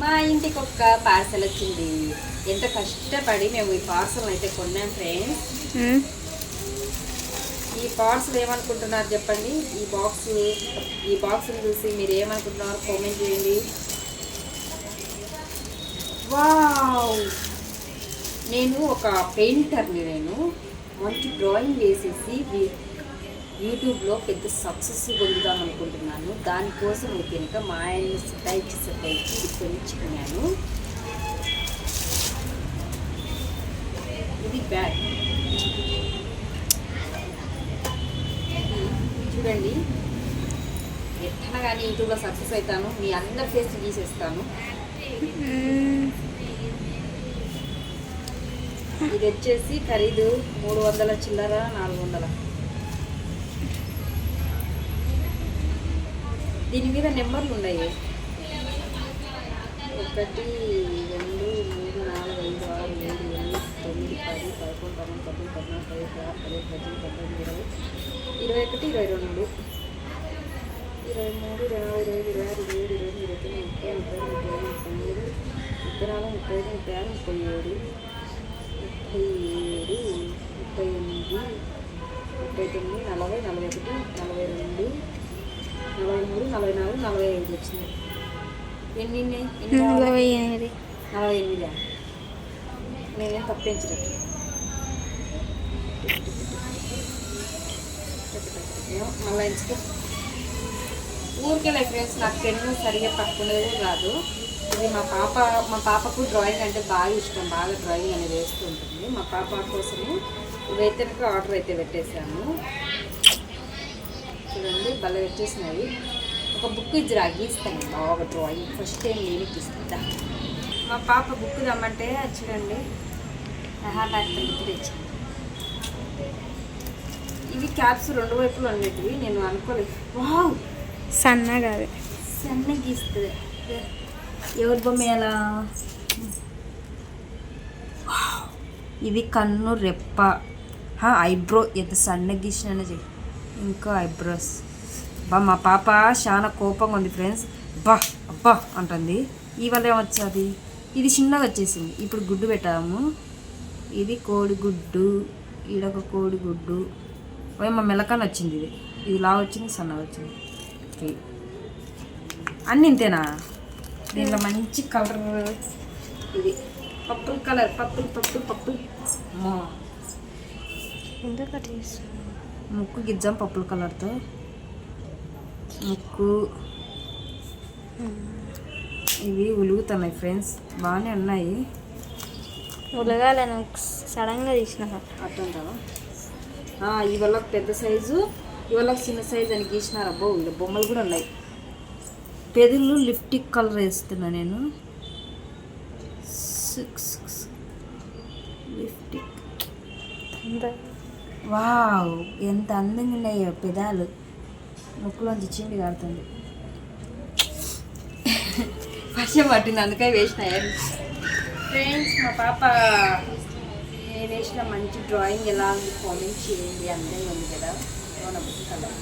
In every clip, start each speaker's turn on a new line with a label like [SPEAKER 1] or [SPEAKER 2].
[SPEAKER 1] మా ఇంటికి ఒక పార్సల్ వచ్చింది. ఎంత కష్టపడి మేము ఈ పార్సల్ అయితే కొన్నాం ఫ్రెండ్స్. ఈ పార్సల్ ఏమనుకుంటున్నారు చెప్పండి? ఈ బాక్స్ ఈ బాక్స్ చూసి మీరు ఏమనుకుంటున్నారు? కామెంట్ చేయండి. వావ్! నేను ఒక పెయింటర్ని నేను మంచి డ్రాయింగ్ వేసేసి యూట్యూబ్లో పెద్ద సక్సెస్ పొందుదాం అనుకుంటున్నాను. దానికోసం కనుక మా ఆయన్ని సతాయిచ్చి సతాయిచ్చి ఇది కొనిచ్చుకున్నాను ఇది బ్యాగ్ చూడండి. ఎట్లా కానీ యూట్యూబ్లో సక్సెస్ అవుతాను. మీ అందరి ఫేస్ తీసేస్తాను. ఇది వచ్చేసి ఖరీదు మూడు వందల చిల్లర నాలుగు వందల. దీని మీద నెంబర్లు ఉన్నాయి? ఒకటి రెండు మూడు నాలుగు ఐదు ఆరు ఏడు ఎనిమిది తొమ్మిది పది పదకొండు పన్నెండు పద్దెనిమిది పద్నాలుగు పదిహేను ఆరు పదిహేను పద్దెనిమిది పంతొమ్మిది ఇరవై ఇరవై ఒకటి ఇరవై రెండు. ఇరవై మూడు ఇరవై నాలుగు ఇరవై ఐదు ఇరవై ఆరు ఇరవై ఏడు ఇరవై ఎనిమిది ఇరవై తొమ్మిది ముప్పై ముప్పై ముప్పై ఐదు ముప్పై ఏడు ముప్పై నాలుగు ముప్పై ఐదు ముప్పై ఆరు ముప్పై ఏడు ముప్పై ఏడు ముప్పై ఎనిమిది ముప్పై తొమ్మిది నలభై నలభై ఒకటి నలభై రెండు నలభై మూడు నలభై నాలుగు నలభై ఐదు వచ్చింది ఎన్ని?
[SPEAKER 2] నలభై ఎనిమిది.
[SPEAKER 1] నలభై ఎనిమిదా? నేనేం తప్పించినట్టు మళ్ళీ ఎంచుకో ఊరికే ఫ్రెండ్స్ నాకు పెన్ను సరిగా పట్టుకునేది కూడా రాదు ఇది మా పాప మా పాపకు డ్రాయింగ్ అంటే బాగా ఇష్టం. బాగా డ్రాయింగ్ అనేది వేస్తూ ఉంటుంది. మా పాప కోసము ఇవైతే ఆర్డర్ అయితే పెట్టేశాను. చూడండి భలే వచ్చేసినవి ఒక బుక్ ఇద్దరు గీస్తాను. బాగా డ్రాయింగ్ ఫస్ట్ టైం నేను గీస్తా మా పాప బుక్ దమ్మంటే అది చూడండి. డాక్టర్ బుక్ తెచ్చింది. ఇవి క్యాప్స్ రెండు వైపులు ఉండేటివి నేను అనుకోలేదు. వావ్!
[SPEAKER 2] సన్నగా
[SPEAKER 1] సన్న గీస్తుంది. ఎవరి బొమ్మ ఎలా? ఇది కన్ను రెప్ప. ఐబ్రో ఎంత సన్న గీసిన ఇంకా ఐబ్రోస్. బా మా పాప చాలా కోపంగా ఉంది ఫ్రెండ్స్. బా అబ్బా అంటుంది. ఇవాళ ఏమొచ్చాది? ఇది చిన్నగా వచ్చేసింది. ఇప్పుడు గుడ్డు పెట్టాము. ఇది కోడిగుడ్డు ఈడొక కోడిగుడ్డు మా మెలకన్ వచ్చింది ఇది. ఇది లా వచ్చింది సన్నగా వచ్చింది. ఓకే. అన్నీ ఇంతేనా? దీనిలో మంచి కలర్ ఇది. పప్పుల్ కలర్ పప్పుల్ పప్పుల్ పప్పుల్ అమ్మో.
[SPEAKER 2] ఎందుకు
[SPEAKER 1] ముక్కు గిజ్జం పప్పుల కలర్తో. ముక్కు. ఇవి ఉలుగుతున్నాయి ఫ్రెండ్స్. బాగానే ఉన్నాయి.
[SPEAKER 2] ఉలగాల నువ్వు. సడన్గా తీసిన.
[SPEAKER 1] అట్టుంటావా? ఇవాళ పెద్ద సైజు ఇవాళ చిన్న సైజు అని గీసినారు. అబ్బో ఇలా బొమ్మలు కూడా ఉన్నాయి. పెదవులు లిప్టిక్ కలర్ వేస్తున్నా నేను. సిక్స్ లిప్టిక్ వావ్ ఎంత అందంగా ఉన్నాయో పెదాలు. ముక్కులోంచి చిండి కాడుతుంది వర్షం పట్టింది అందుకే వేసినాయి ఫ్రెండ్స్ మా పాప నేను వేసిన మంచి డ్రాయింగ్ ఎలా ఉంది కామెంట్ చేయండి. అందంగా ఉంది కదా. లోన బుక్ కలర్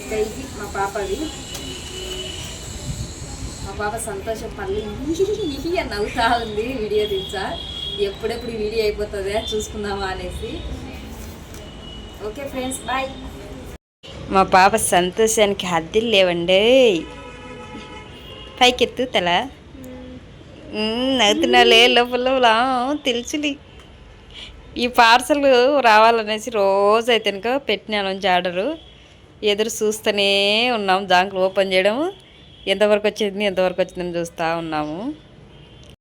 [SPEAKER 1] ఇంకా ఇది మా పాపది. మా పాప సంతోషం పల్లి. అని నవ్వుతా ఉంది. వీడియో తీసా ఎప్పుడెప్పుడు వీడియో అయిపోతుందా చూసుకుందామా అనేసి. Okay friends bye. మా పాప సంతోషానికి హద్దులు లేవండి. పైకెత్తు తల. నవ్వుతున్నాలే లోపల లోపల. తెలుసులి. ఈ పార్సల్ రావాలనేసి రోజు అయితే కనుక పెట్టినాను నుంచి ఆర్డరు ఎదురు చూస్తూనే ఉన్నాము దాంట్లో ఓపెన్ చేయడం ఎంతవరకు వచ్చింది ఎంతవరకు వచ్చిందని చూస్తూ ఉన్నాము.